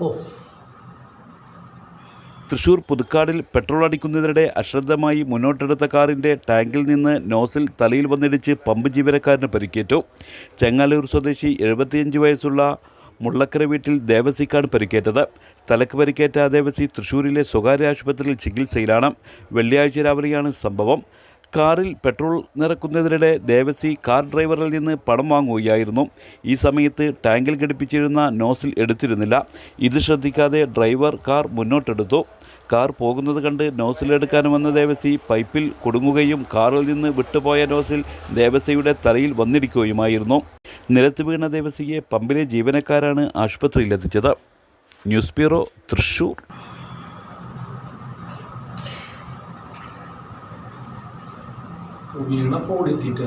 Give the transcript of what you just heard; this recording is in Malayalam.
ഓ. തൃശൂർ പുതുക്കാടിൽ പെട്രോൾ അടിക്കുന്നതിനിടെ അശ്രദ്ധമായി മുന്നോട്ടെടുത്ത കാറിന്റെ ടാങ്കിൽ നിന്ന് നോസിൽ തലയിൽ വന്നിടിച്ച് പമ്പ് ജീവനക്കാരന് പരിക്കേറ്റു. ചെങ്ങാലൂർ സ്വദേശി എഴുപത്തിയഞ്ച് വയസ്സുള്ള മുള്ളക്കര വീട്ടിൽ ദേവസിക്കാണ് പരിക്കേറ്റത്. തലക്ക് പരിക്കേറ്റ ദേവസി തൃശൂരിലെ സ്വകാര്യ ആശുപത്രിയിൽ ചികിത്സയിലാണ്. വെള്ളിയാഴ്ച രാവിലെയാണ് സംഭവം. കാറിൽ പെട്രോൾ നിറക്കുന്നതിനിടെ ദേവസി കാർ ഡ്രൈവറിൽ നിന്ന് പണം വാങ്ങുകയായിരുന്നു. ഈ സമയത്ത് ടാങ്കിൽ ഘടിപ്പിച്ചിരുന്ന നോസിൽ എടുത്തിരുന്നില്ല. ഇത് ശ്രദ്ധിക്കാതെ ഡ്രൈവർ കാർ മുന്നോട്ടെടുത്തു. കാർ പോകുന്നത് കണ്ട് നോസിലെടുക്കാൻ വന്ന ദേവസി പൈപ്പിൽ കുടുങ്ങുകയും കാറിൽ നിന്ന് വിട്ടുപോയ നോസിൽ ദേവസിയുടെ തലയിൽ വന്നിരിക്കുകയുമായിരുന്നു നിലത്ത് വീണ ദേവസിയെ പമ്പിലെ ജീവനക്കാരാണ് ആശുപത്രിയിലെത്തിച്ചത്. ന്യൂസ് ബ്യൂറോ തൃശൂർ വീണപ്പോ ഓടിത്തിട്ട്